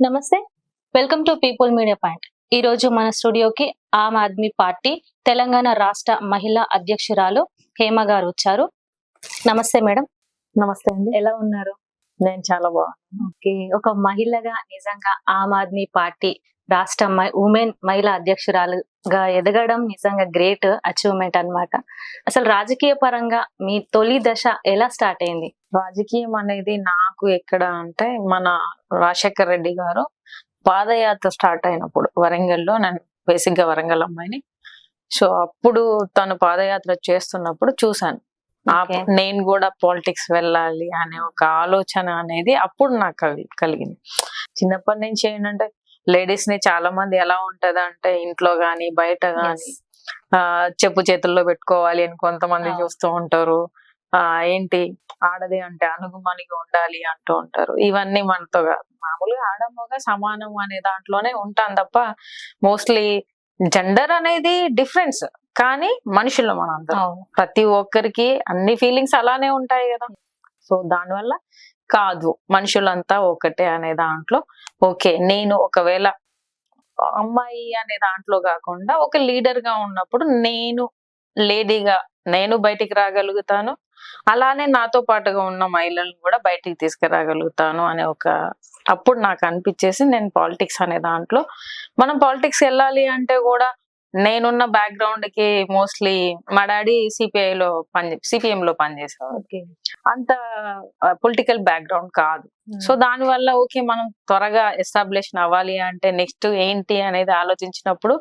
నమస్తే. Welcome to people media point ఈ రోజు మన స్టూడియోకి ఆమ్ ఆద్మీ పార్టీ తెలంగాణ రాష్ట్ర మహిళా అధ్యక్షురాలు హేమ గారు వచ్చారు. నమస్తే మేడం. నమస్తే అండి. ఎలా ఉన్నారు? నేను చాలా బాగున్నాను. ఓకే. ఒక మహిళగా నిజంగా ఆమ్ ఆద్మీ పార్టీ రాష్ట్ర ఉమెన్ మహిళా అధ్యక్షురాలుగా ఎదగడం నిజంగా గ్రేట్ అచీవ్మెంట్ అన్నమాట. అసలు రాజకీయ పరంగా మీ తొలి దశ ఎలా స్టార్ట్ అయింది? రాజకీయం అనేది నాకు ఎక్కడ అంటే మన రాజశేఖర్ రెడ్డి గారు పాదయాత్ర స్టార్ట్ అయినప్పుడు వరంగల్లో నేను బేసిక్గా వరంగల్ అమ్మాయిని. సో అప్పుడు తను పాదయాత్ర చేస్తున్నప్పుడు చూశాను. నేను కూడా పాలిటిక్స్ వెళ్ళాలి అనే ఒక ఆలోచన అనేది అప్పుడు నాకు కలి- కలిగింది. చిన్నప్పటి నుంచి ఏంటంటే లేడీస్ని చాలా మంది ఎలా ఉంటది అంటే ఇంట్లో గాని బయట గాని చెప్పు చేతుల్లో పెట్టుకోవాలి అని కొంతమంది. చూస్తూ ఉంటారు. ఆ ఏంటి? ఆడది అంటే అనుగుమనిగా ఉండాలి అంటూ ఉంటారు. ఇవన్నీ మనతో కాదు. మామూలుగా ఆడమ్మగా సమానం అనే దాంట్లోనే ఉంటాం తప్ప మోస్ట్లీ జెండర్ అనేది డిఫరెన్స్. కానీ మనుషులు మనందరం. ప్రతి ఒక్కరికి అన్ని ఫీలింగ్స్ అలానే ఉంటాయి కదా. సో దానివల్ల కాదు. మనుషులంతా ఒకటే అనే దాంట్లో. ఓకే నేను ఒకవేళ అమ్మాయి అనే దాంట్లో కాకుండా ఒక లీడర్గా ఉన్నప్పుడు నేను లేడీగా నేను బయటికి రాగలుగుతాను. అలానే నాతో పాటుగా ఉన్న మహిళలను కూడా బయటికి తీసుకురాగలుగుతాను అనే ఒక అప్పుడు నాకు అనిపించేసి నేను పాలిటిక్స్ అనే దాంట్లో. మనం పాలిటిక్స్ వెళ్ళాలి అంటే కూడా నేనున్న బ్యాక్గ్రౌండ్కి మోస్ట్లీ మా డాడీ సిపిఐ లో పని సిపిఎం లో పనిచేసేవారు అంత పొలిటికల్ బ్యాక్గ్రౌండ్ కాదు. సో దాని వల్ల ఓకే మనం త్వరగా ఎస్టాబ్లిష్ అవ్వాలి అంటే నెక్స్ట్ ఏంటి అనేది ఆలోచించినప్పుడు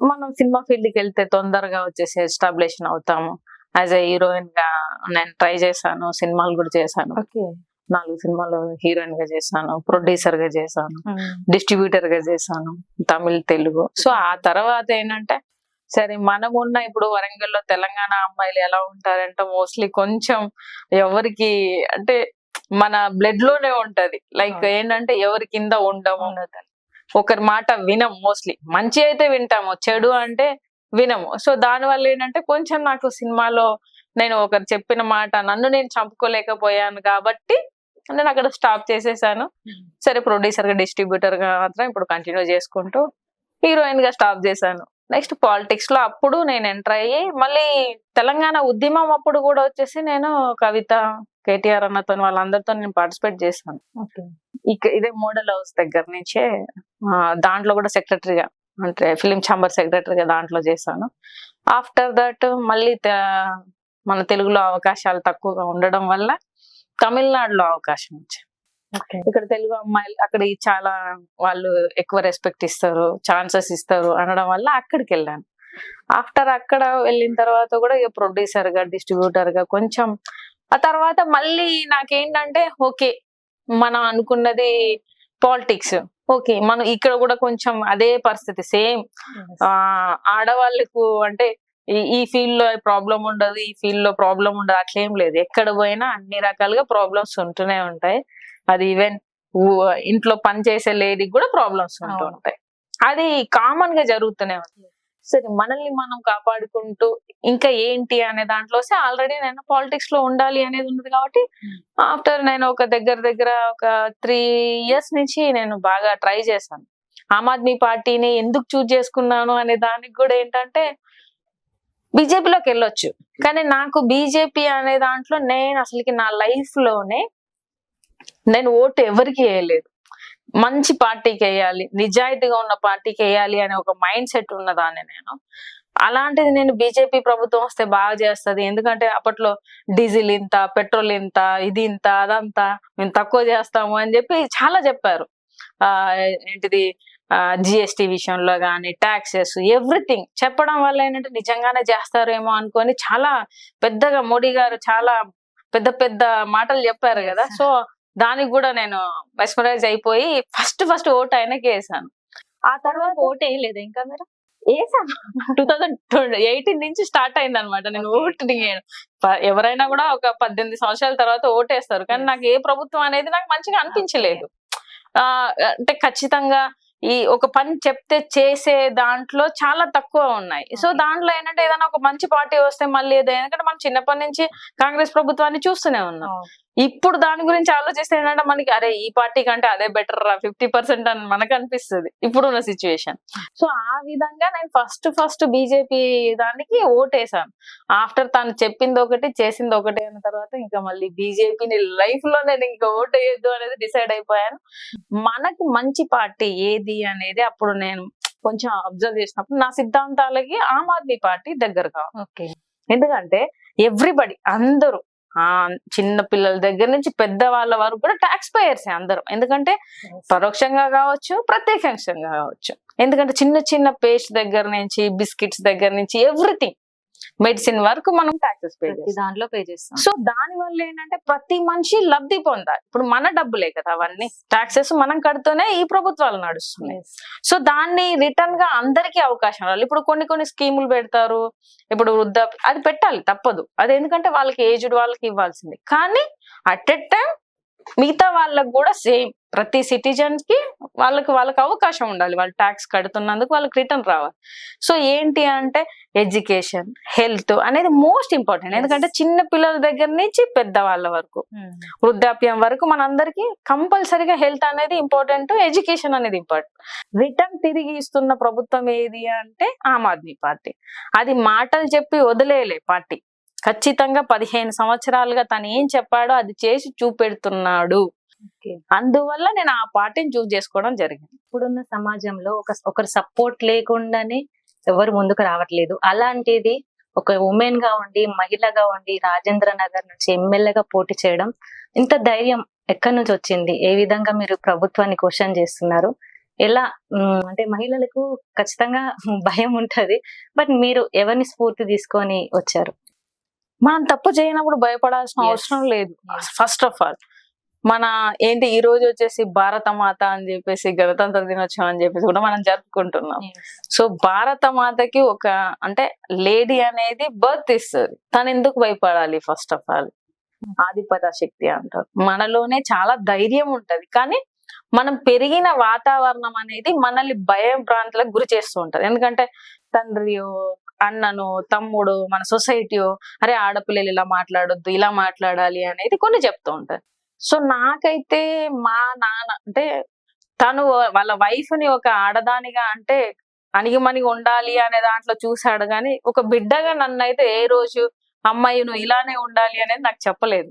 మనం సినిమా ఫీల్డ్కి వెళ్తే తొందరగా వచ్చేసి ఎస్టాబ్లిష్ అవుతాము. యాజ్ ఎ హీరోయిన్గా నేను ట్రై చేశాను సినిమాలు కూడా చేశాను. ఓకే. నాలుగు సినిమాలు హీరోయిన్గా చేశాను ప్రొడ్యూసర్గా చేశాను డిస్ట్రిబ్యూటర్గా చేశాను తమిళ్ తెలుగు. సో ఆ తర్వాత ఏంటంటే సరే మనం ఉన్న ఇప్పుడు వరంగల్లో తెలంగాణ అమ్మాయిలు ఎలా ఉంటారంటే మోస్ట్లీ కొంచెం ఎవరికి అంటే మన బ్లడ్లోనే ఉంటది. లైక్. ఏంటంటే ఎవరి కింద ఉండము. ఒకరి మాట వినం మోస్ట్లీ. మంచి అయితే వింటాము చెడు అంటే వినము. సో దాని వల్ల ఏంటంటే కొంచెం నాకు సినిమాలో నేను ఒకరు చెప్పిన మాట నన్ను నేను చంపుకోలేకపోయాను కాబట్టి నేను అక్కడ స్టాప్ చేసేసాను. సరే ప్రొడ్యూసర్గా డిస్ట్రిబ్యూటర్గా మాత్రం ఇప్పుడు కంటిన్యూ చేసుకుంటూ హీరోయిన్గా స్టాప్ చేశాను. నెక్స్ట్ పాలిటిక్స్లో అప్పుడు నేను ఎంటర్ అయ్యి మళ్ళీ తెలంగాణ ఉద్యమం అప్పుడు కూడా వచ్చేసి నేను కవిత కేటీఆర్ అన్నతో వాళ్ళందరితో నేను పార్టిసిపేట్ చేశాను. ఇక ఇదే మోడల్ హౌస్ దగ్గర నుంచే దాంట్లో కూడా సెక్రటరీగా అంటే ఫిలిం ఛాంబర్ సెక్రటరీగా దాంట్లో చేశాను. ఆఫ్టర్ దట్ మళ్ళీ మన తెలుగులో అవకాశాలు తక్కువగా ఉండడం వల్ల తమిళనాడులో అవకాశం వచ్చింది ఇక్కడ తెలుగు అమ్మాయిలు అక్కడ చాలా వాళ్ళు ఎక్కువ రెస్పెక్ట్ ఇస్తారు ఛాన్సెస్ ఇస్తారు అనడం వల్ల అక్కడికి వెళ్ళాను. ఆఫ్టర్ అక్కడ వెళ్ళిన తర్వాత కూడా ఇక ప్రొడ్యూసర్గా డిస్ట్రిబ్యూటర్గా కొంచెం ఆ తర్వాత మళ్ళీ నాకేంటంటే ఓకే మనం అనుకున్నది పాలిటిక్స్ ఓకే మనం ఇక్కడ కూడా కొంచెం అదే పరిస్థితి సేమ్ ఆ ఆడవాళ్ళకు అంటే ఈ- ఈ ఫీల్డ్లో ప్రాబ్లం ఉండదు ఈ ఫీల్డ్లో ప్రాబ్లం ఉండదు అట్లేం లేదు. ఎక్కడ పోయినా అన్ని రకాలుగా ప్రాబ్లమ్స్ ఉంటూనే ఉంటాయి. అది ఈవెన్ ఇంట్లో పని చేసే లేడీకి కూడా ప్రాబ్లమ్స్ ఉంటూ. ఉంటాయి. అది కామన్గా జరుగుతూనే ఉంటుంది సరే మనల్ని మనం కాపాడుకుంటూ ఇంకా ఏంటి అనే దాంట్లో ఆల్రెడీ నేను పాలిటిక్స్లో ఉండాలి అనేది ఉంది కాబట్టి ఆఫ్టర్ నేను ఒక దగ్గర దగ్గర ఒక త్రీ ఇయర్స్ నుంచి నేను బాగా ట్రై చేశాను. ఆమ్ ఆద్మీ పార్టీని ఎందుకు చూజ్ చేసుకున్నాను అనే దానికి కూడా ఏంటంటే బీజేపీలోకి వెళ్ళొచ్చు. కానీ నాకు బీజేపీ అనే దాంట్లో నేను అసలుకి నా లైఫ్లోనే నేను ఓటు ఎవరికి వేయలేదు. మంచి పార్టీకి వేయాలి నిజాయితీగా ఉన్న పార్టీకి వేయాలి అనే ఒక మైండ్ సెట్ ఉన్నదాన్ని నేను. అలాంటిది నేను బీజేపీ ప్రభుత్వం వస్తే బాగా చేస్తది. ఎందుకంటే అప్పట్లో డీజిల్ ఇంత పెట్రోల్ ఇంత ఇది ఇంత అదంతా మేము తక్కువ చేస్తాము అని చెప్పి చాలా చెప్పారు. ఆ ఏంటిది? జిఎస్టి విషయంలో కానీ ట్యాక్సెస్ ఎవ్రీథింగ్ చెప్పడం వల్ల ఏంటంటే నిజంగానే చేస్తారేమో అనుకొని చాలా పెద్దగా మోడీ గారు చాలా పెద్ద పెద్ద మాటలు చెప్పారు కదా. సో దానికి కూడా నేను మెస్మరైజ్ అయిపోయి ఫస్ట్ ఫస్ట్ ఓట్ ఆయనకి వేసాను. ఆ తర్వాత ఓట్ వేయలేదు ఇంకా మీరు? వేసాను. టూ థౌసండ్ ఎయిటీన్ నుంచి స్టార్ట్ అయింది అనమాట నేను Okay. ఓటింగ్ ఎవరైనా కూడా ఒక పద్దెనిమిది సంవత్సరాల తర్వాత ఓటేస్తారు. కానీ. నాకు ఏ ప్రభుత్వం అనేది నాకు మంచిగా అనిపించలేదు. ఆ అంటే ఖచ్చితంగా ఈ ఒక పని చెప్తే చేసే దాంట్లో చాలా తక్కువ ఉన్నాయి. సో. దాంట్లో ఏంటంటే ఏదైనా ఒక మంచి పార్టీ వస్తే మళ్ళీ ఎందుకంటే మనం చిన్నప్పటి నుంచి కాంగ్రెస్ ప్రభుత్వాన్ని చూస్తూనే ఉన్నాం. ఇప్పుడు దాని గురించి ఆలోచిస్తే ఏంటంటే మనకి అరే ఈ పార్టీ కంటే అదే బెటర్ రా ఫిఫ్టీ పర్సెంట్ అని మనకు అనిపిస్తుంది ఇప్పుడున్న సిచ్యువేషన్ సో ఆ విధంగా నేను ఫస్ట్ ఫస్ట్ బీజేపీ దానికి ఓటేసాను. ఆఫ్టర్ తను చెప్పింది ఒకటి చేసింది ఒకటి అయిన తర్వాత ఇంకా మళ్ళీ బీజేపీని లైఫ్లో నేను ఇంకా ఓట్ వేయద్దు అనేది డిసైడ్ అయిపోయాను. మనకి మంచి పార్టీ ఏది అనేది అప్పుడు నేను కొంచెం అబ్జర్వ్ చేసినప్పుడు నా సిద్ధాంతాలకి ఆమ్ ఆద్మీ పార్టీ దగ్గరగా ఓకే. ఎందుకంటే ఎవ్రీబడి అందరూ చిన్న పిల్లల దగ్గర నుంచి పెద్ద వాళ్ళ వరకు కూడా ట్యాక్స్ పేయర్స్ అందరూ. ఎందుకంటే పరోక్షంగా కావచ్చు ప్రత్యక్షంగా కావచ్చు. ఎందుకంటే చిన్న చిన్న పేస్ట్ దగ్గర నుంచి బిస్కెట్స్ దగ్గర నుంచి ఎవ్రీథింగ్ మెడిసిన్ వరకు మనం ట్యాక్సెస్ పే దాంట్లో పే చేస్తాం. సో దాని వల్ల ఏంటంటే ప్రతి మనిషి లబ్ధి పొందాలి. ఇప్పుడు మన డబ్బులే కదా అవన్నీ. ట్యాక్సెస్ మనం కడుతూనే ఈ ప్రభుత్వాలు నడుస్తున్నాయి. సో దాన్ని రిటర్న్గా అందరికీ అవకాశం రావాలి. ఇప్పుడు కొన్ని కొన్ని స్కీములు పెడతారు. ఇప్పుడు వృద్ధ అది పెట్టాలి తప్పదు. అది ఎందుకంటే వాళ్ళకి ఏజ్డ్ వాళ్ళకి ఇవ్వాల్సింది. కానీ అట్ ఎ టైం మిగతా వాళ్ళకి కూడా సేమ్ ప్రతి సిటిజన్స్కి వాళ్ళకి వాళ్ళకి అవకాశం ఉండాలి. వాళ్ళు ట్యాక్స్ కడుతున్నందుకు వాళ్ళకి రిటర్న్ రావాలి. సో ఏంటి అంటే ఎడ్యుకేషన్ హెల్త్ అనేది మోస్ట్ ఇంపార్టెంట్. ఎందుకంటే చిన్న పిల్లల దగ్గర నుంచి పెద్ద వాళ్ళ వరకు Hmm. వృద్ధాప్యం వరకు మనందరికి కంపల్సరీగా హెల్త్ అనేది ఇంపార్టెంట్ ఎడ్యుకేషన్ అనేది ఇంపార్టెంట్. రిటర్న్ తిరిగి ఇస్తున్న ప్రభుత్వం ఏది అంటే ఆమ్ ఆద్మీ పార్టీ. అది మాటలు చెప్పి వదిలేయలే పార్టీ. ఖచ్చితంగా పదిహేను సంవత్సరాలుగా తను ఏం చెప్పాడో అది చేసి చూపెడుతున్నాడు. అందువల్ల నేను ఆ పార్టీని చూస్ చేసుకోవడం జరిగింది. ఇప్పుడున్న సమాజంలో ఒక ఒకరు సపోర్ట్ లేకుండానే ఎవరు ముందుకు రావట్లేదు. అలాంటిది ఒక ఉమెన్గా ఉండి మహిళగా ఉండి రాజేంద్ర నగర్ నుంచి ఎమ్మెల్యేగా పోటీ చేయడం ఇంత ధైర్యం ఎక్కడి నుంచి వచ్చింది? ఏ విధంగా మీరు ప్రభుత్వాన్ని క్వశ్చన్ చేస్తున్నారు? ఎలా అంటే మహిళలకు ఖచ్చితంగా భయం ఉంటది. బట్ మీరు ఎవరిని స్ఫూర్తి తీసుకొని వచ్చారు? మనం తప్పు చేయనప్పుడు భయపడాల్సిన. అవసరం లేదు. First of all. మన ఏంటి ఈ రోజు వచ్చేసి భారత మాత అని చెప్పేసి గణతంత్ర దినోత్సవం అని చెప్పేసి కూడా మనం జరుపుకుంటున్నాం. సో భారత మాతకి ఒక అంటే లేడీ అనేది బర్త్ ఇస్తుంది. తను ఎందుకు భయపడాలి ఫస్ట్ ఆఫ్ ఆల్? ఆధిపత శక్తి అంటారు. మనలోనే చాలా ధైర్యం ఉంటది. కానీ మనం పెరిగిన వాతావరణం అనేది మనల్ని భయం భ్రాంతులకు గురి చేస్తూ ఉంటది. ఎందుకంటే తండ్రియో అన్నను తమ్ముడు మన సొసైటీయో అరే ఆడపిల్లలు ఇలా మాట్లాడొద్దు ఇలా మాట్లాడాలి అనేది కొన్ని చెప్తూ ఉంటారు. సో నాకైతే మా నాన్న అంటే తను వాళ్ళ వైఫ్ని ఒక ఆడదానిగా అంటే అణిగిమణిగి ఉండాలి అనే దాంట్లో చూశాడు కానీ ఒక బిడ్డగా నన్ను అయితే ఏ రోజు అమ్మాయి నువ్వు ఇలానే ఉండాలి అనేది నాకు చెప్పలేదు.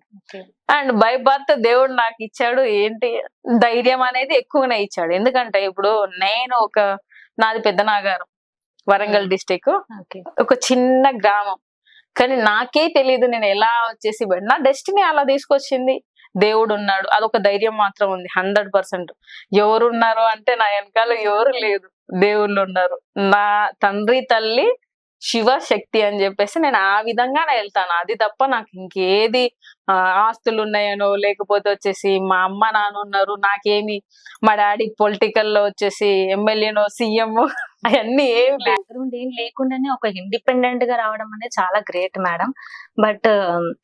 అండ్ బై బర్త్ దేవుడు నాకు ఇచ్చాడు ఏంటి ధైర్యం అనేది ఎక్కువనే ఇచ్చాడు. ఎందుకంటే ఇప్పుడు నేను ఒక నాది పెద్ద నాగారం వరంగల్ డిస్టిక్ ఒక చిన్న గ్రామం. కానీ నాకే తెలియదు నేను ఎలా వచ్చేసి నా డెస్టినీ అలా తీసుకొచ్చింది. దేవుడు ఉన్నాడు అదొక ధైర్యం మాత్రం ఉంది. Hundred percent. ఎవరు ఉన్నారు అంటే నా వెనకాల ఎవరు లేదు దేవుళ్ళు ఉన్నారు. నా తండ్రి తల్లి శివ శక్తి అని చెప్పేసి నేను ఆ విధంగానే వెళ్తాను. అది తప్ప నాకు ఇంకేది ఆస్తులు ఉన్నాయనో లేకపోతే వచ్చేసి మా అమ్మ నాన్న ఉన్నారు నాకేమి మా డాడీ పొలిటికల్లో వచ్చేసి ఎమ్మెల్యేనో సీఎం అవన్నీ ఏం బ్యాక్గ్రౌండ్ ఏం లేకుండానే ఒక ఇండిపెండెంట్గా రావడం అనేది చాలా గ్రేట్ మేడం బట్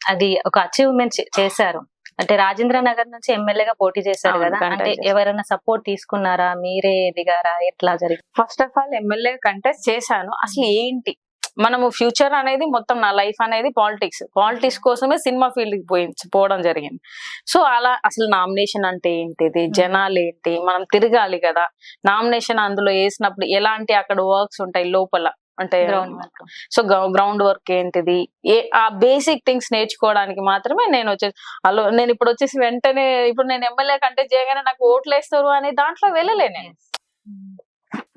అది ఒక అచీవ్మెంట్ చేశారు. అంటే రాజేంద్ర నగర్ నుంచి ఎమ్మెల్యేగా పోటీ చేశారు కదా. అంటే. ఎవరైనా సపోర్ట్ తీసుకున్నారా? మీరే దిగారా? ఎట్లా జరిగింది first of all MLA contest చేశాను. అసలు ఏంటి? మనము ఫ్యూచర్ అనేది మొత్తం నా లైఫ్ అనేది పాలిటిక్స్. పాలిటిక్స్ కోసమే సినిమా ఫీల్డ్కి పోయి పోవడం జరిగింది. సో అలా అసలు నామినేషన్ అంటే ఏంటిది? జనాలు ఏంటి? మనం తిరగాలి కదా. నామినేషన్ అందులో వేసినప్పుడు ఎలాంటి అక్కడ వర్క్స్ ఉంటాయి లోపల? అంటే ground work so ground work ఏంటిది? ఏ ఆ బేసిక్ థింగ్స్ నేర్చుకోవడానికి మాత్రమే నేను వచ్చేసి అలో నేను ఇప్పుడు వచ్చేసి వెంటనే ఇప్పుడు నేను ఎమ్మెల్యే కంటే చేయగానే నాకు ఓట్లు వేస్తారు అనే దాంట్లో వెళ్ళలే నేను.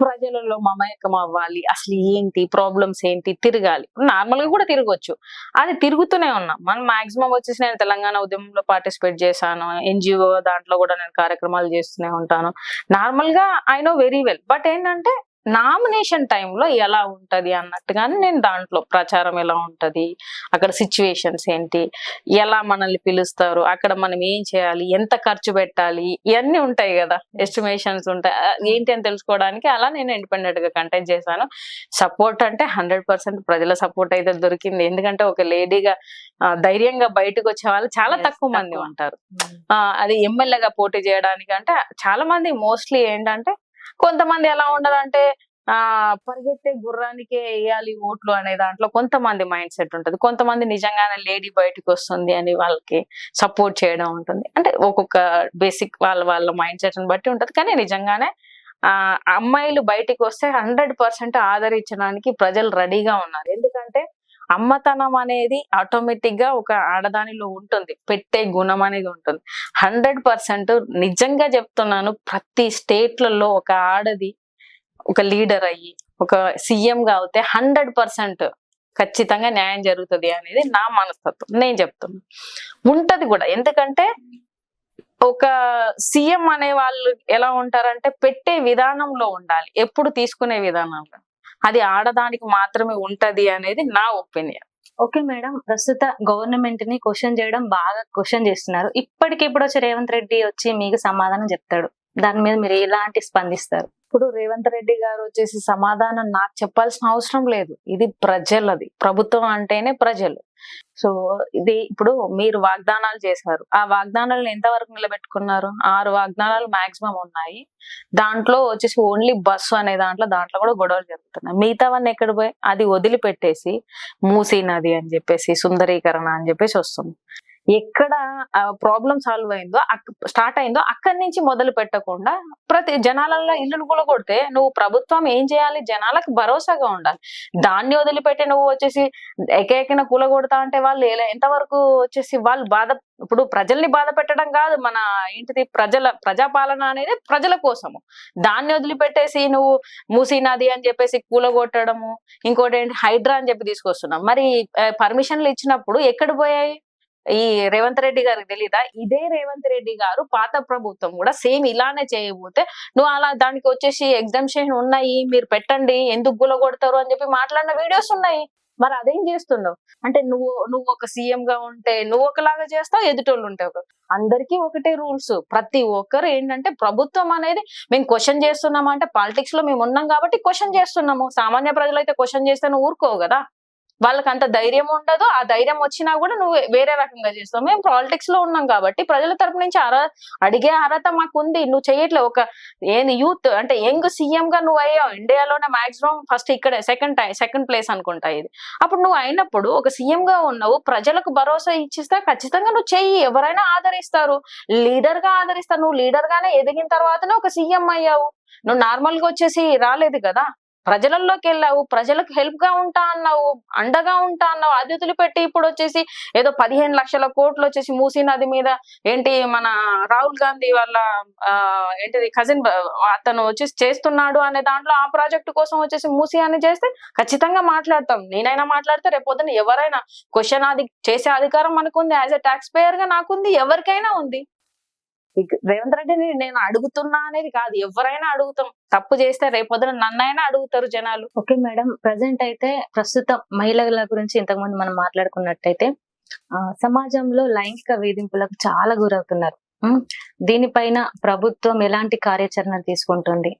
ప్రజలలో మమేకం అవ్వాలి. అసలు ఏంటి? ప్రాబ్లమ్స్ ఏంటి? తిరగాలి. నార్మల్గా కూడా తిరగొచ్చు. అది తిరుగుతూనే ఉన్నా. మనం మాక్సిమం వచ్చేసి నేను తెలంగాణ ఉద్యమంలో పార్టిసిపేట్ చేశాను. ఎన్జిఓ దాంట్లో కూడా నేను కార్యక్రమాలు చేస్తూనే ఉంటాను. నార్మల్గా I know very well but ఏంటంటే నామినేషన్ టైంలో ఎలా ఉంటది అన్నట్టుగానే నేను దాంట్లో ప్రచారం ఎలా ఉంటది అక్కడ సిచ్యువేషన్స్ ఏంటి ఎలా మనల్ని పిలుస్తారు అక్కడ మనం ఏం చేయాలి ఎంత ఖర్చు పెట్టాలి ఇవన్నీ ఉంటాయి కదా ఎస్టిమేషన్స్ ఉంటాయి. ఏంటి అని తెలుసుకోవడానికి అలా నేను ఇండిపెండెంట్గా కంటెక్ట్ చేశాను. సపోర్ట్ అంటే హండ్రెడ్ పర్సెంట్ ప్రజల సపోర్ట్ అయితే దొరికింది. ఎందుకంటే ఒక లేడీగా ధైర్యంగా బయటకు వచ్చే వాళ్ళు చాలా తక్కువ మంది. ఉంటారు. అది ఎమ్మెల్యేగా పోటీ చేయడానికి అంటే చాలా మంది మోస్ట్లీ ఏంటంటే కొంతమంది ఎలా ఉండదంటే ఆ పరిగెత్తే గుర్రానికే వేయాలి ఓట్లు అనే దాంట్లో కొంతమంది మైండ్ సెట్ ఉంటుంది. కొంతమంది నిజంగానే లేడీ బయటకు వస్తుంది అని వాళ్ళకి సపోర్ట్ చేయడం ఉంటుంది. అంటే ఒక్కొక్క బేసిక్ వాళ్ళ వాళ్ళ మైండ్ సెట్ బట్టి ఉంటుంది. కానీ నిజంగానే ఆ అమ్మాయిలు బయటికి వస్తే హండ్రెడ్ పర్సెంట్ ఆదరించడానికి ప్రజలు రెడీగా ఉన్నారు. ఎందుకంటే అమ్మతనం అనేది ఆటోమేటిక్గా ఒక ఆడదానిలో ఉంటుంది. పెట్టే గుణం అనేది ఉంటుంది. హండ్రెడ్ పర్సెంట్ నిజంగా చెప్తున్నాను ప్రతి స్టేట్లలో ఒక ఆడది ఒక లీడర్ అయ్యి ఒక సీఎం గా అవుతే హండ్రెడ్ పర్సెంట్ ఖచ్చితంగా న్యాయం జరుగుతుంది అనేది నా మనస్తత్వం. నేను చెప్తున్నా. ఉంటది కూడా. ఎందుకంటే ఒక సీఎం అనే వాళ్ళు ఎలా ఉంటారంటే పెట్టే విధానంలో ఉండాలి. ఎప్పుడు తీసుకునే విధానంలో. అది ఆడదానికి మాత్రమే ఉంటది అనేది నా ఒపీనియన్. ఓకే మేడం ప్రస్తుత గవర్నమెంట్ని క్వశ్చన్ చేయడం బాగా క్వశ్చన్ చేస్తున్నారు. ఇప్పటికిప్పుడు వచ్చి రేవంత్ రెడ్డి వచ్చి మీకు సమాధానం చెప్తాడు? దాని మీద మీరు ఎలాంటి స్పందిస్తారు? ఇప్పుడు రేవంత్ రెడ్డి గారు వచ్చేసి సమాధానం నాకు చెప్పాల్సిన అవసరం లేదు. ఇది ప్రజలది. ప్రభుత్వం అంటేనే ప్రజలు. సో ఇది ఇప్పుడు మీరు వాగ్దానాలు చేశారు. ఆ వాగ్దానాలను ఎంతవరకు నిలబెట్టుకున్నారు? ఆరు వాగ్దానాలు మాక్సిమం ఉన్నాయి. దాంట్లో వచ్చేసి ఓన్లీ బస్సు అనే దాంట్లో దాంట్లో కూడా గొడవలు జరుగుతున్నాయి. మిగతావన్నీ ఎక్కడ పోయి అది వదిలిపెట్టేసి మూసీ నది అని చెప్పేసి సుందరీకరణ అని చెప్పేసి వస్తుంది. ఎక్కడ ప్రాబ్లం సాల్వ్ అయిందో స్టార్ట్ అయిందో అక్కడి నుంచి మొదలు పెట్టకుండా ప్రతి జనాలలో ఇల్లులు కూడా కొడితే నువ్వు ప్రభుత్వం ఏం చేయాలి? జనాలకు భరోసాగా ఉండాలి. దాన్ని వదిలిపెట్టి నువ్వు వచ్చేసి ఏకైకన కూలగొడతా అంటే వాళ్ళు ఎంతవరకు వచ్చేసి వాళ్ళు బాధ ఇప్పుడు ప్రజల్ని బాధ పెట్టడం కాదు మన ఏంటిది ప్రజల ప్రజాపాలన అనేది ప్రజల కోసము. దాన్ని వదిలిపెట్టేసి నువ్వు మూసీ నది అని చెప్పేసి కూలగొట్టడము ఇంకోటి ఏంటి హైడ్రా అని చెప్పి తీసుకొస్తున్నాం. మరి పర్మిషన్లు ఇచ్చినప్పుడు ఎక్కడ పోయాయి? ఈ రేవంత్ రెడ్డి గారికి తెలీదా? ఇదే రేవంత్ రెడ్డి గారు పాత ప్రభుత్వం కూడా సేమ్ ఇలానే చేయబోతే నువ్వు అలా దానికి వచ్చేసి ఎగ్జామ్షన్ ఉన్నాయి మీరు పెట్టండి ఎందుకు గులగొడతారు అని చెప్పి మాట్లాడిన వీడియోస్ ఉన్నాయి. మరి అదేం చేస్తున్నావు? అంటే నువ్వు నువ్వు ఒక సీఎం గా ఉంటే నువ్వు ఒకలాగా చేస్తావు ఎదుటోళ్ళు ఉంటే ఒక. అందరికీ ఒకటే రూల్స్. ప్రతి ఒక్కరు ఏంటంటే ప్రభుత్వం అనేది మేము క్వశ్చన్ చేస్తున్నాం అంటే పాలిటిక్స్లో మేము ఉన్నాం కాబట్టి క్వశ్చన్ చేస్తున్నాము. సామాన్య ప్రజలు అయితే క్వశ్చన్ చేస్తే ఊరుకోవు కదా. వాళ్ళకి అంత ధైర్యం ఉండదు. ఆ ధైర్యం వచ్చినా కూడా నువ్వు వేరే రకంగా చేస్తావు. మేము పాలిటిక్స్లో ఉన్నాం కాబట్టి ప్రజల తరపు నుంచి అర అడిగే అర్హత మాకు ఉంది నువ్వు చేయట్లే. ఒక ఏంది యూత్ అంటే యంగ్ సీఎం గా నువ్వు అయ్యావు. ఇండియాలోనే మాక్సిమం ఫస్ట్ ఇక్కడ సెకండ్ టైం సెకండ్ ప్లేస్ అనుకుంటా ఇది. అప్పుడు నువ్వు అయినప్పుడు ఒక సీఎం గా ఉన్నావు. ప్రజలకు భరోసా ఇచ్చిస్తే ఖచ్చితంగా నువ్వు చెయ్యి. ఎవరైనా ఆదరిస్తారు. లీడర్గా ఆదరిస్తారు. నువ్వు లీడర్ గానే ఎదిగిన తర్వాతనే ఒక సీఎం అయ్యావు. నువ్వు నార్మల్గా వచ్చేసి రాలేదు కదా. ప్రజలలోకి వెళ్ళావు ప్రజలకు హెల్ప్గా ఉంటా అన్నావు అండగా ఉంటా అన్నావు అది వదిలిపెట్టి ఇప్పుడు వచ్చేసి ఏదో పదిహేను లక్షల కోట్లు వచ్చేసి మూసీ నది మీద ఏంటి మన రాహుల్ గాంధీ వాళ్ళ ఆ, ఏంటిది కజిన్ అతను వచ్చేసి చేస్తున్నాడు అనే దాంట్లో ఆ ప్రాజెక్ట్ కోసం వచ్చేసి మూసీ అని చేస్తే ఖచ్చితంగా మాట్లాడతాం. నేనైనా మాట్లాడితే రేపు ఎవరైనా క్వశ్చన్ అది చేసే అధికారం మనకుంది యాజ్ ఎ ట్యాక్స్ పేయర్గా నాకుంది ఎవరికైనా ఉంది. రేవంత్ రెడ్డిని నేను అడుగుతున్నా అనేది కాదు. ఎవరైనా అడుగుతాం. తప్పు చేస్తే రేపొద్దున నన్నైనా అడుగుతారు జనాలు. Okay madam. ప్రజెంట్ అయితే ప్రస్తుతం మహిళల గురించి ఇంతకుముందు మనం మాట్లాడుకున్నట్టయితే ఆ, సమాజంలో లైంగిక వేధింపులకు చాలా గురవుతున్నారు. దీనిపైన ప్రభుత్వం ఎలాంటి కార్యాచరణ తీసుకుంటుంది?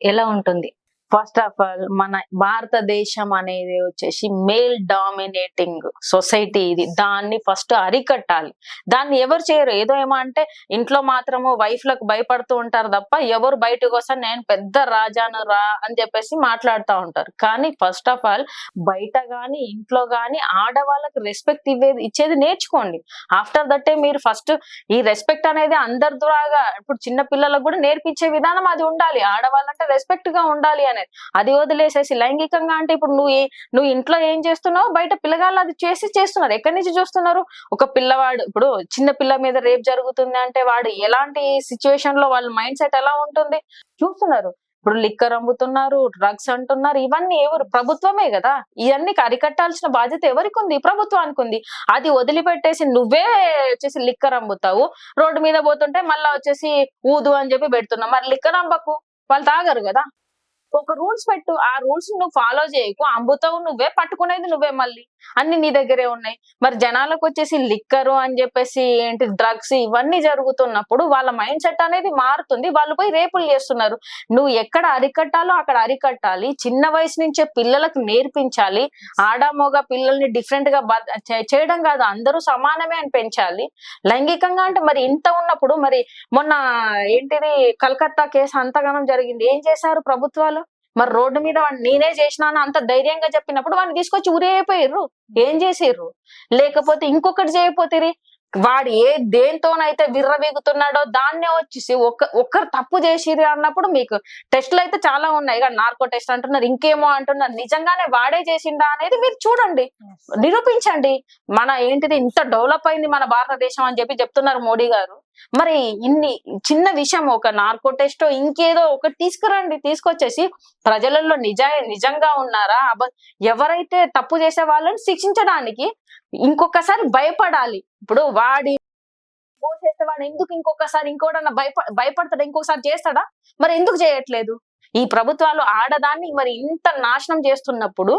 ఎలా ఉంటుంది? ఫస్ట్ ఆఫ్ ఆల్ మన భారతదేశం అనేది వచ్చేసి మేల్ డామినేటింగ్ సొసైటీ ఇది. దాన్ని ఫస్ట్ అరికట్టాలి. దాన్ని ఎవరు చేయరు? ఏదో ఏమో అంటే ఇంట్లో మాత్రము వైఫ్లకు భయపడుతూ ఉంటారు తప్ప ఎవరు బయటకు వస్తే నేను పెద్ద రాజాను రా అని చెప్పేసి మాట్లాడుతూ ఉంటారు. కానీ ఫస్ట్ ఆఫ్ ఆల్ బయట కానీ ఇంట్లో కానీ ఆడవాళ్ళకి రెస్పెక్ట్ ఇవ్వేది ఇచ్చేది నేర్చుకోండి. ఆఫ్టర్ దట్టే మీరు ఫస్ట్ ఈ రెస్పెక్ట్ అనేది అందరి ద్వారా ఇప్పుడు చిన్న పిల్లలకు కూడా నేర్పించే విధానం అది ఉండాలి. ఆడవాళ్ళంటే రెస్పెక్ట్గా ఉండాలి అనేది అది వదిలేసేసి లైంగికంగా అంటే ఇప్పుడు నువ్వు నువ్వు ఇంట్లో ఏం చేస్తున్నావు బయట పిల్లగాళ్ళు అది చేసి చేస్తున్నారు. ఎక్కడి నుంచి చూస్తున్నారు? ఒక పిల్లవాడు ఇప్పుడు చిన్న పిల్ల మీద రేప్ జరుగుతుంది అంటే వాడు ఎలాంటి సిచ్యువేషన్లో వాళ్ళ మైండ్ సెట్ ఎలా ఉంటుంది? చూస్తున్నారు. ఇప్పుడు లిక్కర్ అమ్ముతున్నారు డ్రగ్స్ అంటున్నారు. ఇవన్నీ ఎవరు? ప్రభుత్వమే కదా. ఇవన్నీ అరికట్టాల్సిన బాధ్యత ఎవరికి ఉంది ప్రభుత్వానికి ఉంది అది వదిలిపెట్టేసి నువ్వే వచ్చేసి లిక్కర్ అమ్ముతావు. రోడ్డు మీద పోతుంటే మళ్ళా వచ్చేసి ఊదు అని చెప్పి పెడుతున్నావు. మరి లిక్కర్ అమ్మకు? వాళ్ళు తాగరు కదా. ఒక రూల్స్ పెట్టు. ఆ రూల్స్ నువ్వు ఫాలో చేయకు. అమ్ముతావు నువ్వే పట్టుకునేది నువ్వే మళ్ళీ. అన్ని నీ దగ్గరే ఉన్నాయి. మరి జనాలకు వచ్చేసి లిక్కరు అని చెప్పేసి ఏంటి డ్రగ్స్ ఇవన్నీ జరుగుతున్నప్పుడు వాళ్ళ మైండ్ సెట్ అనేది మారుతుంది. వాళ్ళు పోయి రేపులు చేస్తున్నారు. నువ్వు ఎక్కడ అరికట్టాలో అక్కడ అరికట్టాలి. చిన్న వయసు నుంచే పిల్లలకు నేర్పించాలి. ఆడ మగ పిల్లల్ని డిఫరెంట్గా చేయడం కాదు. అందరూ సమానమే అని పెంచాలి. లైంగికంగా అంటే మరి ఇంత ఉన్నప్పుడు మరి మొన్న ఏంటిది కలకత్తా కేసు అంతగానం జరిగింది. ఏం చేశారు ప్రభుత్వాలు? మరి రోడ్డు మీద వాడిని నేనే చేసినాను అంత ధైర్యంగా చెప్పినప్పుడు వాడిని తీసుకొచ్చి ఊరేపోయారు ఏం చేసిర్రు? లేకపోతే ఇంకొకటి చేయకపోతే వాడు ఏ దేంతోనైతే విర్రవీగుతున్నాడో దాన్నే వచ్చేసి ఒక్క ఒక్కరు తప్పు చేసిరి అన్నప్పుడు మీకు టెస్ట్లు అయితే చాలా ఉన్నాయి. కదా నార్కో టెస్ట్ అంటున్నారు ఇంకేమో అంటున్నారు. నిజంగానే వాడే చేసిండా అనేది మీరు చూడండి. నిరూపించండి. మన ఏంటిది ఇంత డెవలప్ అయింది మన భారతదేశం అని చెప్పి చెప్తున్నారు మోడీ గారు. మరి ఇన్ని చిన్న విషయం ఒక నార్కో టెస్ట్ ఇంకేదో ఒకటి తీసుకురండి తీసుకొచ్చేసి ప్రజలలో నిజ నిజంగా ఉన్నారా? అబ ఎవరైతే తప్పు చేసే వాళ్ళని శిక్షించడానికి ఇంకొకసారి భయపడాలి. ఇప్పుడు వాడి పోసేస్తే వాడు ఎందుకు ఇంకొకసారి ఇంకోటన్నా భయప భయపడతాడా? ఇంకొకసారి చేస్తాడా? మరి ఎందుకు చేయట్లేదు? ఈ ప్రభుత్వాలు ఆడదాన్ని మరి ఇంత నాశనం చేస్తున్నప్పుడు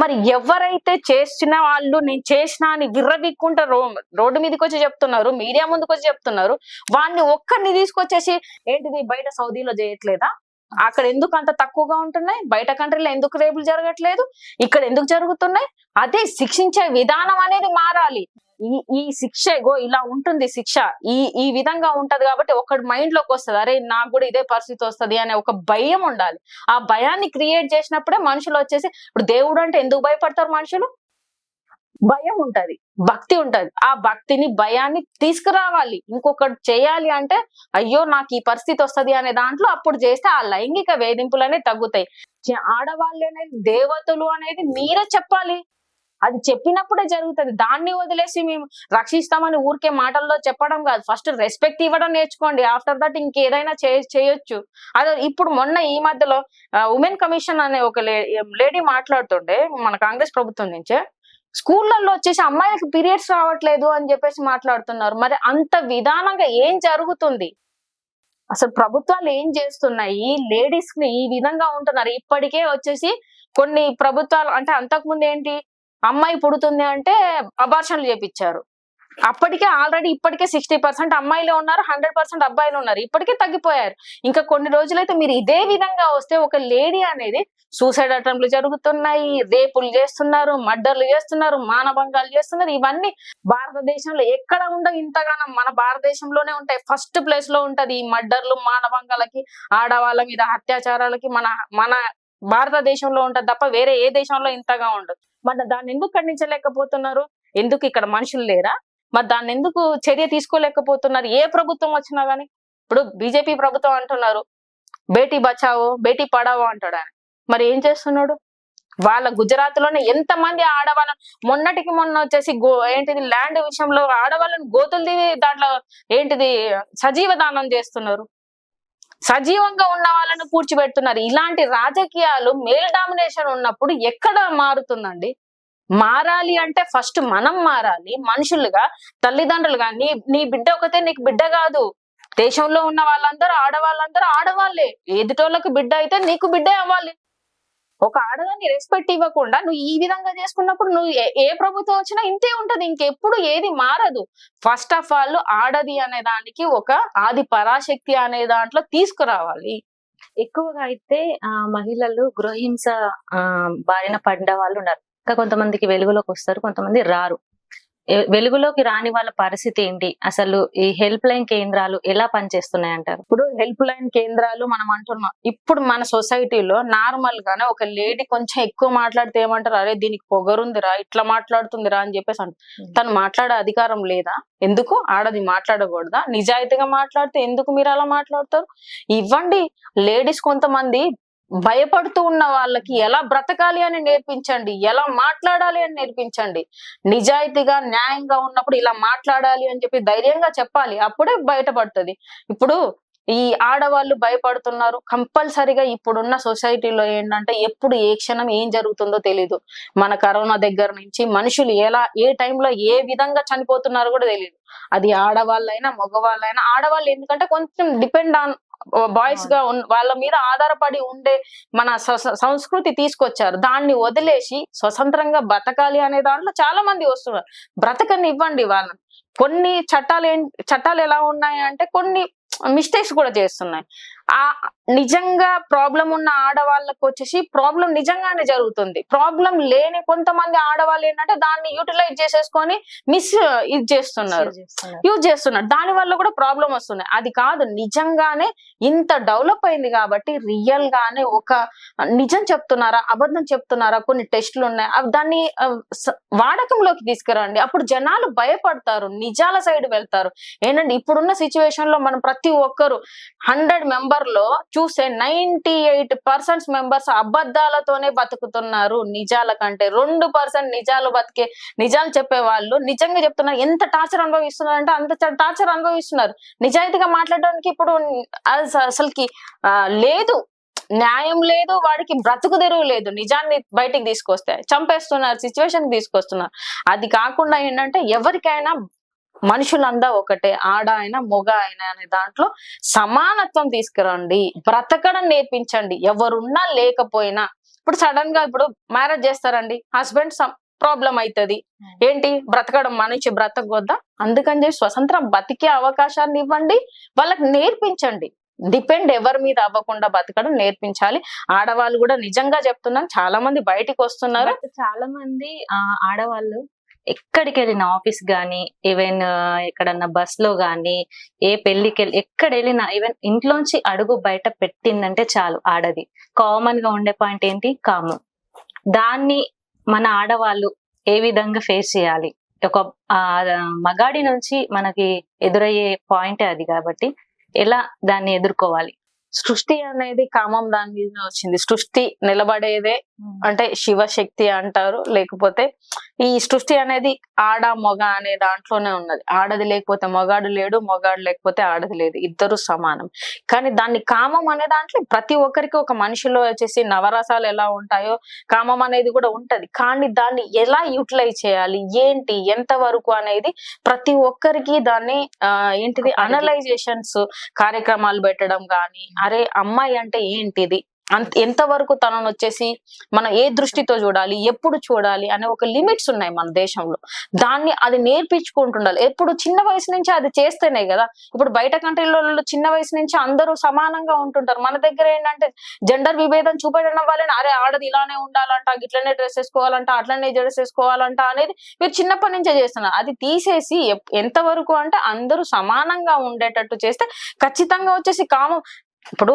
మరి ఎవరైతే చేసిన వాళ్ళు నేను చేసిన అని విర్రవిక్కుంటా రో రోడ్డు మీదకి వచ్చి చెప్తున్నారు మీడియా ముందుకు వచ్చి చెప్తున్నారు వాడిని ఒక్కరిని తీసుకొచ్చేసి ఏంటిది బయట సౌదీలో చేయట్లేదా? అక్కడ ఎందుకు అంత తక్కువగా ఉంటున్నాయి? బయట కంట్రీలో ఎందుకు రేపులు జరగట్లేదు? ఇక్కడ ఎందుకు జరుగుతున్నాయి? అదే శిక్షించే విధానం అనేది మారాలి. ఈ ఈ శిక్ష గో ఇలా ఉంటుంది శిక్ష. ఈ ఈ విధంగా ఉంటది కాబట్టి ఒకటి మైండ్లోకి వస్తుంది. అరే నాకు కూడా ఇదే పరిస్థితి వస్తుంది అనే ఒక భయం ఉండాలి. ఆ భయాన్ని క్రియేట్ చేసినప్పుడే మనుషులు వచ్చేసి ఇప్పుడు దేవుడు అంటే ఎందుకు భయపడతారు మనుషులు? భయం ఉంటది. భక్తి ఉంటది. ఆ భక్తిని భయాన్ని తీసుకురావాలి. ఇంకొకటి చేయాలి అంటే అయ్యో నాకు ఈ పరిస్థితి వస్తది అనే దాంట్లో అప్పుడు చేస్తే ఆ లైంగిక వేధింపులు అనేవి తగ్గుతాయి. ఆడవాళ్ళు అనేది దేవతలు అనేది మీరే చెప్పాలి. అది చెప్పినప్పుడే జరుగుతుంది. దాన్ని వదిలేసి మేము రక్షిస్తామని ఊరికే మాటల్లో చెప్పడం కాదు. ఫస్ట్ రెస్పెక్ట్ ఇవ్వడం నేర్చుకోండి. ఆఫ్టర్ దట్ ఇంకేదైనా చే చేయొచ్చు. అదే ఇప్పుడు మొన్న ఈ మధ్యలో ఉమెన్ కమిషన్ అనే ఒక లేడీ మాట్లాడుతుండే మన కాంగ్రెస్ ప్రభుత్వం నుంచే. స్కూళ్ళల్లో వచ్చేసి అమ్మాయిలకు పీరియడ్స్ రావట్లేదు అని చెప్పేసి మాట్లాడుతున్నారు. మరి అంత విధానంగా ఏం జరుగుతుంది? అసలు ప్రభుత్వాలు ఏం చేస్తున్నాయి? లేడీస్ని ఈ విధంగా ఉంటున్నారు. ఇప్పటికే వచ్చేసి కొన్ని ప్రభుత్వాలు అంటే అంతకుముందు ఏంటి అమ్మాయి పుడుతుంది అంటే అబార్షన్లు చేపించారు అప్పటికే ఆల్రెడీ ఇప్పటికే సిక్స్టీ పర్సెంట్ అమ్మాయిలే ఉన్నారు హండ్రెడ్ పర్సెంట్ అబ్బాయిలు ఉన్నారు. ఇప్పటికే తగ్గిపోయారు. ఇంకా కొన్ని రోజులైతే మీరు ఇదే విధంగా వస్తే ఒక లేడీ అనేది సూసైడ్ అటెంప్ట్లు జరుగుతున్నాయి రేపులు చేస్తున్నారు మర్డర్లు చేస్తున్నారు మానభంగాలు చేస్తున్నారు. ఇవన్నీ భారతదేశంలో ఎక్కడ ఉండవు ఇంతగానం మన భారతదేశంలోనే ఉంటాయి. ఫస్ట్ ప్లేస్లో ఉంటది ఈ మర్డర్లు మానభంగాలకి ఆడవాళ్ళ మీద అత్యాచారాలకి మన మన భారతదేశంలో ఉంటది తప్ప వేరే ఏ దేశంలో ఇంతగా ఉండదు. మరి దాన్ని ఎందుకు ఖండించలేకపోతున్నారు? ఎందుకు ఇక్కడ మనుషులు లేరా? మరి దాన్ని ఎందుకు చర్య తీసుకోలేకపోతున్నారు? ఏ ప్రభుత్వం వచ్చినా గానీ? ఇప్పుడు బీజేపీ ప్రభుత్వం అంటున్నారు బేటీ బచావో బేటీ పడావో అంటాడు ఆయన. మరి ఏం చేస్తున్నాడు? వాళ్ళ గుజరాత్లోనే ఎంత మంది ఆడవాళ్ళను మొన్నటికి మొన్న వచ్చేసి గో ఏంటిది ల్యాండ్ విషయంలో ఆడవాళ్ళను గోతులు తీవి దాంట్లో ఏంటిది సజీవ దానం చేస్తున్నారు. సజీవంగా ఉన్న వాళ్ళని కూర్చిపెడుతున్నారు. ఇలాంటి రాజకీయాలు మేల్ డామినేషన్ ఉన్నప్పుడు ఎక్కడ మారుతుందండి? మారాలి అంటే ఫస్ట్ మనం మారాలి. మనుషులుగా తల్లిదండ్రులుగా నీ నీ బిడ్డ ఒకతే నీకు బిడ్డ కాదు. దేశంలో ఉన్న వాళ్ళందరూ ఆడవాళ్ళందరూ ఆడవాళ్ళే. ఎదుటోళ్ళకి బిడ్డ అయితే నీకు బిడ్డే అవ్వాలి. ఒక ఆడదాన్ని రెస్పెక్ట్ ఇవ్వకుండా నువ్వు ఈ విధంగా చేసుకున్నప్పుడు నువ్వు ఏ- ఏ ప్రభుత్వం వచ్చినా ఇంతే ఉంటది. ఇంకెప్పుడు ఏది మారదు. ఫస్ట్ ఆఫ్ ఆల్ ఆడది అనే దానికి ఒక ఆది పరాశక్తి అనే దాంట్లో తీసుకురావాలి. ఎక్కువగా అయితే ఆ మహిళలు గృహహింస ఆ బారిన పడ్డ వాళ్ళు ఉన్నారు. ఇంకా కొంతమందికి వెలుగులోకి వస్తారు కొంతమంది రారు. వెలుగులోకి రాని వాళ్ళ పరిస్థితి ఏంటి? అసలు ఈ హెల్ప్ లైన్ కేంద్రాలు ఎలా పనిచేస్తున్నాయి అంటారు? ఇప్పుడు హెల్ప్ లైన్ కేంద్రాలు మనం అంటున్నాం. ఇప్పుడు మన సొసైటీలో నార్మల్ గానే ఒక లేడీ కొంచెం ఎక్కువ మాట్లాడితే ఏమంటారు? అరే దీనికి పొగరుందిరా ఇట్లా మాట్లాడుతుందిరా అని చెప్పేసి తను మాట్లాడే అధికారం లేదా? ఎందుకు? ఆడది మాట్లాడకూడదా? నిజాయితీగా మాట్లాడితే ఎందుకు మీరు అలా మాట్లాడతారు? ఇవ్వండి లేడీస్ కొంతమంది భయపడుతూ ఉన్న వాళ్ళకి ఎలా బ్రతకాలి అని నేర్పించండి ఎలా మాట్లాడాలి అని నేర్పించండి. నిజాయితీగా న్యాయంగా ఉన్నప్పుడు ఇలా మాట్లాడాలి అని చెప్పి ధైర్యంగా చెప్పాలి అప్పుడే బయటపడుతుంది. ఇప్పుడు ఈ ఆడవాళ్ళు భయపడుతున్నారు కంపల్సరిగా ఇప్పుడున్న సొసైటీలో ఏంటంటే ఎప్పుడు ఏ క్షణం ఏం జరుగుతుందో తెలీదు. మన కరోనా దగ్గర నుంచి మనుషులు ఎలా ఏ టైంలో ఏ విధంగా చనిపోతున్నారో కూడా తెలియదు అది ఆడవాళ్ళైనా మగవాళ్ళైనా ఆడవాళ్ళు ఎందుకంటే కొంచెం డిపెండ్ ఆన్ బాయ్స్గా వాళ్ళ మీద ఆధారపడి ఉండే మన స- సంస్కృతి తీసుకొచ్చారు. దాన్ని వదిలేసి స్వతంత్రంగా బతకాలి అనే దాంట్లో చాలా మంది వస్తున్నారు. బ్రతకని ఇవ్వండి వాళ్ళని. కొన్ని చట్టాలు ఏం చట్టాలు ఎలా ఉన్నాయి అంటే కొన్ని మిస్టేక్స్ కూడా చేస్తున్నాయి. ఆ నిజంగా ప్రాబ్లం ఉన్న ఆడవాళ్ళకు వచ్చేసి ప్రాబ్లం నిజంగానే జరుగుతుంది. ప్రాబ్లం లేని కొంతమంది ఆడవాళ్ళు ఏంటంటే దాన్ని యూటిలైజ్ చేసేసుకొని మిస్ ఇది చేస్తున్నారు. యూజ్ చేస్తున్నారు. దాని వల్ల కూడా ప్రాబ్లం వస్తుంది అది కాదు నిజంగానే ఇంత డెవలప్ అయింది కాబట్టి రియల్ గానే ఒక నిజం చెప్తున్నారా అబద్ధం చెప్తున్నారా కొన్ని టెస్టులు ఉన్నాయి. అవి దాన్ని వాడకంలోకి తీసుకురండి. అప్పుడు జనాలు భయపడతారు నిజాల సైడ్ వెళ్తారు. ఏంటంటే ఇప్పుడున్న సిచ్యువేషన్లో మనం ప్రతి ప్రతి ఒక్కరు హండ్రెడ్ మెంబర్లో చూసే నైన్టీ ఎయిట్ పర్సెంట్ మెంబర్స్ అబద్ధాలతోనే బతుకుతున్నారు. నిజాల కంటే రెండు పర్సెంట్ నిజాలు బతికే నిజాలు చెప్పే వాళ్ళు నిజంగా చెప్తున్నారు. ఎంత టార్చర్ అనుభవిస్తున్నారు అంటే అంత టార్చర్ అనుభవిస్తున్నారు. నిజాయితీగా మాట్లాడడానికి ఇప్పుడు అసలుకి లేదు. న్యాయం లేదు వాడికి బ్రతుకు తెరువు లేదు. నిజాన్ని బయటికి తీసుకొస్తే చంపేస్తున్నారు సిచ్యువేషన్ తీసుకొస్తున్నారు. అది కాకుండా ఏంటంటే ఎవరికైనా మనుషులందా ఒకటే ఆడ అయినా మొగ అయినా అనే దాంట్లో సమానత్వం తీసుకురండి. బ్రతకడం నేర్పించండి. ఎవరున్నా లేకపోయినా. ఇప్పుడు సడన్గా ఇప్పుడు మ్యారేజ్ చేస్తారండి. హస్బెండ్ ప్రాబ్లం అవుతుంది ఏంటి? బ్రతకడం మనిషి బ్రతకొద్దా? అందుకని చెప్పి స్వతంత్రం బతికే అవకాశాన్ని ఇవ్వండి. వాళ్ళకి నేర్పించండి. డిపెండ్ ఎవరి మీద అవ్వకుండా బతకడం నేర్పించాలి. ఆడవాళ్ళు కూడా నిజంగా చెప్తున్నాను. చాలా మంది బయటికి వస్తున్నారు. చాలా మంది ఆ, ఆడవాళ్ళు ఎక్కడికి వెళ్ళిన ఆఫీస్ కానీ ఈవెన్ ఎక్కడన్నా బస్లో కానీ ఏ పెళ్ళికి వెళ్ళి ఎక్కడ వెళ్ళినా ఈవెన్ ఇంట్లోంచి అడుగు బయట పెట్టిందంటే చాలు ఆడది. కామన్గా ఉండే పాయింట్ ఏంటి? కాము దాన్ని మన ఆడవాళ్ళు ఏ విధంగా ఫేస్ చేయాలి? ఒక ఆ, మగాడి నుంచి మనకి ఎదురయ్యే పాయింటే అది కాబట్టి ఎలా దాన్ని ఎదుర్కోవాలి? సృష్టి అనేది కామం దాని మీద వచ్చింది. సృష్టి నిలబడేదే అంటే శివశక్తి అంటారు. లేకపోతే ఈ సృష్టి అనేది ఆడ మొగ అనే దాంట్లోనే ఉన్నది. ఆడది లేకపోతే మొగాడు లేడు మొగాడు లేకపోతే ఆడది లేదు. ఇద్దరు సమానం. కానీ దాన్ని కామం అనే దాంట్లో ప్రతి ఒక్కరికి ఒక మనిషిలో వచ్చేసి నవరసాలు ఎలా ఉంటాయో కామం అనేది కూడా ఉంటది. కానీ దాన్ని ఎలా యూటిలైజ్ చేయాలి? ఏంటి? ఎంత వరకు అనేది ప్రతి ఒక్కరికి దాన్ని ఆ, ఏంటిది. అనలైజేషన్స్ కార్యక్రమాలు పెట్టడం కానీ అరే అమ్మాయి అంటే ఏంటిది? అంత ఎంత వరకు తనను వచ్చేసి మనం ఏ దృష్టితో చూడాలి ఎప్పుడు చూడాలి అనే ఒక లిమిట్స్ ఉన్నాయి మన దేశంలో. దాన్ని అది నేర్పించుకుంటుండాలి. ఎప్పుడు చిన్న వయసు నుంచి అది చేస్తేనే కదా. ఇప్పుడు బయట కంట్రీలలో చిన్న వయసు నుంచి అందరూ సమానంగా ఉంటుంటారు. మన దగ్గర ఏంటంటే జెండర్ విభేదం చూపెట్టడం వల్లనే అరే ఆడది ఇలానే ఉండాలంట ఇట్లనే డ్రెస్ వేసుకోవాలంట అట్లనే డ్రెస్ వేసుకోవాలంట అనేది మీరు చిన్నప్పటి నుంచే చేస్తున్నారు. అది తీసేసి ఎంతవరకు ఎంత వరకు అంటే అందరూ సమానంగా ఉండేటట్టు చేస్తే ఖచ్చితంగా వచ్చేసి కామం ఇప్పుడు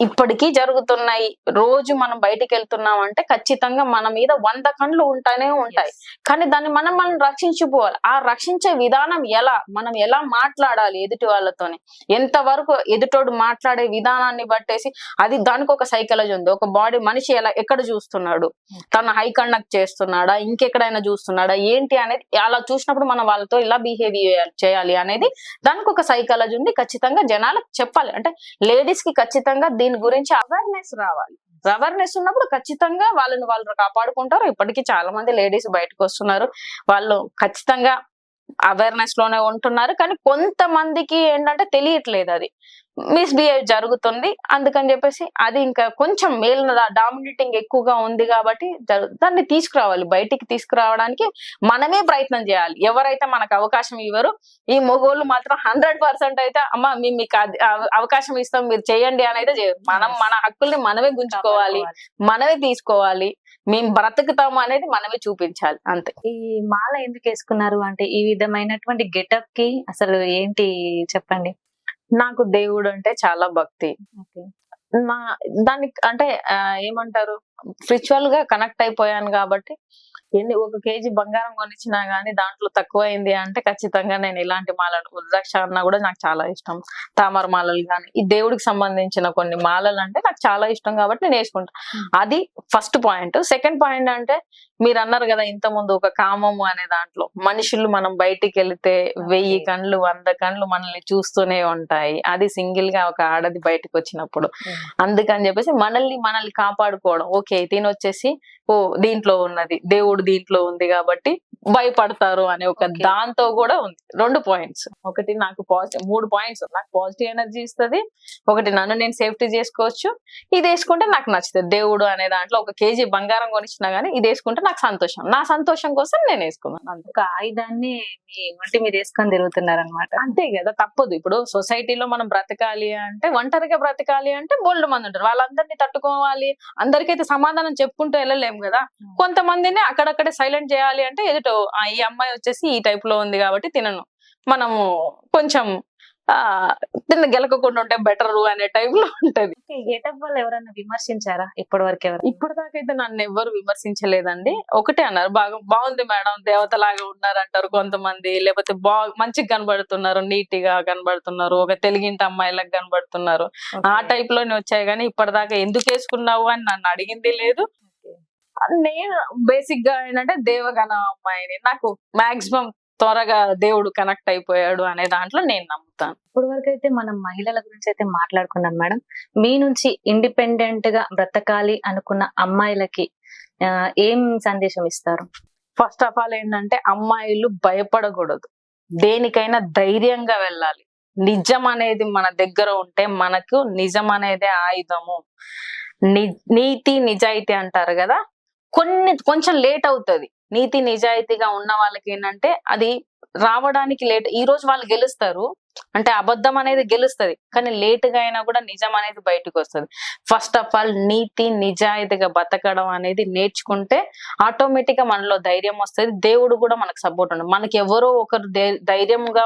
ఇప్పటికీ జరుగుతున్నాయి. రోజు మనం బయటికి వెళ్తున్నాం అంటే ఖచ్చితంగా మన మీద వంద కండ్లు ఉంటానే ఉంటాయి. కానీ దాన్ని మనం మనం రక్షించుకోవాలి. ఆ రక్షించే విధానం ఎలా? మనం ఎలా మాట్లాడాలి ఎదుటి వాళ్ళతోని? ఎంత వరకు ఎదుటోడు మాట్లాడే విధానాన్ని బట్టేసి అది దానికి ఒక సైకాలజీ ఉంది. ఒక బాడీ మనిషి ఎలా ఎక్కడ చూస్తున్నాడు? తను హై కండక్ట్ చేస్తున్నాడా? ఇంకెక్కడైనా చూస్తున్నాడా? ఏంటి అనేది అలా చూసినప్పుడు మనం వాళ్ళతో ఇలా బిహేవియర్ చేయాలి అనేది దానికి ఒక సైకాలజీ ఉంది. ఖచ్చితంగా జనాలకు చెప్పాలి. అంటే లేడీస్కి ఖచ్చితంగా దీని గురించి అవేర్నెస్ రావాలి. అవేర్నెస్ ఉన్నప్పుడు ఖచ్చితంగా వాళ్ళని వాళ్ళు కాపాడుకుంటారు. ఇప్పటికీ చాలా మంది లేడీస్ బయటకు వస్తున్నారు. వాళ్ళు ఖచ్చితంగా అవేర్నెస్లోనే ఉంటున్నారు. కానీ కొంతమందికి ఏంటంటే తెలియట్లేదు అది. మిస్బిహేవ్ జరుగుతుంది. అందుకని చెప్పేసి అది ఇంకా కొంచెం మేలు డామినేటింగ్ ఎక్కువగా ఉంది కాబట్టి దాన్ని తీసుకురావాలి. బయటికి తీసుకురావడానికి మనమే ప్రయత్నం చేయాలి. ఎవరైతే మనకు అవకాశం ఇవ్వరు ఈ మొగోళ్ళు మాత్రం హండ్రెడ్ పర్సెంట్ అయితే అమ్మ మేము మీకు అవకాశం ఇస్తాం మీరు చేయండి అని అయితే మనం. మన హక్కుల్ని మనమే గుంజుకోవాలి. మనమే తీసుకోవాలి. మేము బ్రతుకుతాము అనేది మనమే చూపించాలి. అంతే. ఈ మాల ఎందుకు వేసుకున్నారు? అంటే ఈ విధమైనటువంటి గెటప్కి అసలు ఏంటి చెప్పండి? నాకు దేవుడు అంటే చాలా భక్తి. నా దానికి అంటే ఏమంటారు? స్పిరిచువల్గా కనెక్ట్ అయిపోయాను కాబట్టి ఎన్ని ఒక కేజీ బంగారం కొనిచ్చినా గానీ దాంట్లో తక్కువ అయింది అంటే ఖచ్చితంగా నేను ఇలాంటి మాలలు రుద్రాక్ష అన్నా కూడా నాకు చాలా ఇష్టం. తామర మాలలు కానీ ఈ దేవుడికి సంబంధించిన కొన్ని మాలలు అంటే నాకు చాలా ఇష్టం కాబట్టి నేను వేసుకుంటాను. అది ఫస్ట్ పాయింట్. సెకండ్ పాయింట్ అంటే మీరు అన్నారు కదా ఇంత ముందు ఒక కామము అనే దాంట్లో. మనుషులు మనం బయటికి వెళితే వెయ్యి. కళ్ళు వంద కళ్ళు మనల్ని చూస్తూనే ఉంటాయి. అది సింగిల్గా ఒక ఆడది బయటకు వచ్చినప్పుడు అందుకని చెప్పేసి మనల్ని మనల్ని కాపాడుకోవడం. ఓకే తిని వచ్చేసి ఓ దీంట్లో ఉన్నది. దేవుడు దీంట్లో ఉంది కాబట్టి భయపడతారు అనే ఒక. దాంతో కూడా ఉంది. రెండు పాయింట్స్. ఒకటి నాకు పాజిటివ్ మూడు పాయింట్స్. నాకు పాజిటివ్ ఎనర్జీ ఇస్తది. ఒకటి నన్ను నేను సేఫ్టీ చేసుకోవచ్చు. ఇది వేసుకుంటే నాకు నచ్చుతుంది. దేవుడు అనే దాంట్లో ఒక కేజీ బంగారం కొనిచ్చినా గానీ ఇది వేసుకుంటే నాకు సంతోషం. నా సంతోషం కోసం నేను వేసుకున్నాను. అంతే. ఒక ఆయుధాన్ని మీ ఒంటి మీద వేసుకొని తిరుగుతున్నారు అనమాట అంతే కదా తప్పదు. ఇప్పుడు సొసైటీలో మనం బ్రతకాలి అంటే ఒంటరిగా బ్రతకాలి అంటే బోల్డ్ మంది ఉంటారు. వాళ్ళందరినీ తట్టుకోవాలి. అందరికైతే సమాధానం చెప్పుకుంటూ వెళ్ళలేము కదా. కొంతమందిని అక్కడక్కడే సైలెంట్ చేయాలి అంటే ఎదుట "ఆ, ఈ అమ్మాయి వచ్చేసి ఈ టైప్లో ఉంది కాబట్టి తినను. మనము కొంచెం ఆ తిన్న గెలకకుండా ఉంటే బెటర్ అనే టైప్లో ఉంటది. గెటప్ వల్ల ఎవరైనా విమర్శించారా? ఇప్పటి వరకు ఎవరు ఇప్పటిదాకైతే నన్ను ఎవ్వరు విమర్శించలేదండి. ఒకటే అన్నారు బాగా బాగుంది మేడం దేవతలాగా ఉన్నారు అంటారు కొంతమంది. లేకపోతే బా మంచిగా కనబడుతున్నారు నీట్గా కనబడుతున్నారు. ఒక తెలుగింటి అమ్మాయిలకు కనబడుతున్నారు. ఆ టైప్లోనే వచ్చాయి. కానీ ఇప్పటిదాకా ఎందుకు వేసుకున్నావు అని నన్ను అడిగింది లేదు. నేను బేసిక్గా ఏంటంటే దేవగణ అమ్మాయిని. నాకు మాక్సిమం త్వరగా దేవుడు కనెక్ట్ అయిపోయాడు అనే దాంట్లో నేను నమ్ముతాను. ఇప్పటి వరకు అయితే మనం మహిళల గురించి అయితే మాట్లాడుకున్నాం మేడం. మీ నుంచి ఇండిపెండెంట్గా బ్రతకాలి అనుకున్న అమ్మాయిలకి ఏం సందేశం ఇస్తారు? ఫస్ట్ ఆఫ్ ఆల్ ఏంటంటే అమ్మాయిలు భయపడకూడదు. దేనికైనా ధైర్యంగా వెళ్ళాలి. నిజం అనేది మన దగ్గర ఉంటే మనకు నిజం అనేది ఆయుధము. నీతి నిజాయితీ అంటారు కదా? కొన్ని కొంచెం లేట్ అవుతది. నీతి నిజాయితీగా ఉన్న వాళ్ళకి ఏంటంటే అది రావడానికి లేట్ ఈ రోజు వాళ్ళు గెలుస్తారు అంటే అబద్ధం అనేది గెలుస్తది కానీ లేటుగా అయినా కూడా నిజం అనేది బయటకు వస్తుంది ఫస్ట్ ఆఫ్ ఆల్ నీతి నిజాయితీగా బతకడం అనేది నేర్చుకుంటే ఆటోమేటిక్గా మనలో ధైర్యం వస్తుంది. దేవుడు కూడా మనకు సపోర్ట్ ఉండదు మనకి ఎవరో ఒకరు ధైర్యంగా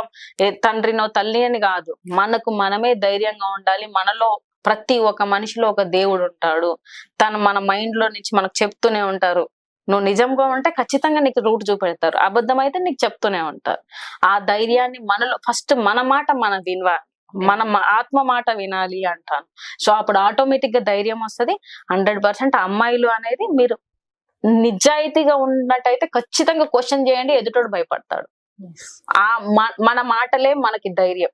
తండ్రినో తల్లి అని కాదు. మనకు మనమే ధైర్యంగా ఉండాలి. మనలో ప్రతి ఒక్క మనిషిలో ఒక దేవుడు ఉంటాడు. తను మన మైండ్లో నుంచి మనకు చెప్తూనే ఉంటారు. నువ్వు నిజంగా ఉంటే ఖచ్చితంగా నీకు రూట్ చూపెడతారు. అబద్ధం అయితే నీకు చెప్తూనే ఉంటారు. ఆ ధైర్యాన్ని మనలో ఫస్ట్ మన మాట మనం వినవాలి మన ఆత్మ మాట వినాలి అంటాను. సో అప్పుడు ఆటోమేటిక్గా ధైర్యం వస్తది. హండ్రెడ్ పర్సెంట్ అమ్మాయిలు అనేది మీరు నిజాయితీగా ఉన్నట్టయితే ఖచ్చితంగా క్వశ్చన్ చేయండి ఎదుటోడు భయపడతాడు. ఆ మన మాటలే మనకి ధైర్యం.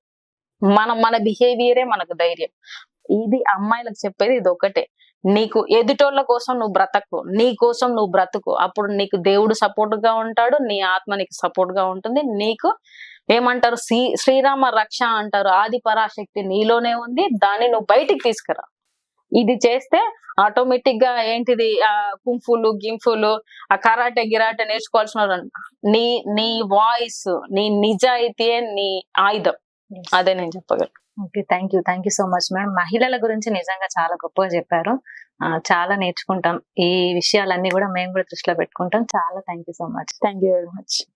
మన మన బిహేవియరే మనకు ధైర్యం. ఇది అమ్మాయిలకు చెప్పేది ఇది ఒకటే నీకు ఎదుటోళ్ళ కోసం నువ్వు బ్రతకు నీ కోసం నువ్వు బ్రతుకు. అప్పుడు నీకు దేవుడు సపోర్ట్గా ఉంటాడు నీ ఆత్మ నీకు సపోర్ట్గా ఉంటుంది. నీకు ఏమంటారు? శ్రీ శ్రీరామ రక్ష అంటారు. ఆది పరాశక్తి నీలోనే ఉంది. దాన్ని నువ్వు బయటికి తీసుకురా. ఇది చేస్తే ఆటోమేటిక్గా ఏంటిది? ఆ కుంఫులు గింఫులు ఆ కరాటే గిరాటే నేర్చుకోవాల్సిన నీ నీ వాయిస్ నీ నిజాయితీయే నీ ఆయుధం. అదే నేను చెప్పగలను. Okay thank you thank you so much madam మహిళల గురించి నిజంగా చాలా గొప్పగా చెప్పారు. చాలా నేర్చుకుంటాం. ఈ విషయాలన్నీ కూడా మేము కూడా దృష్టిలో పెట్టుకుంటాం. చాలా thank you so much thank you very much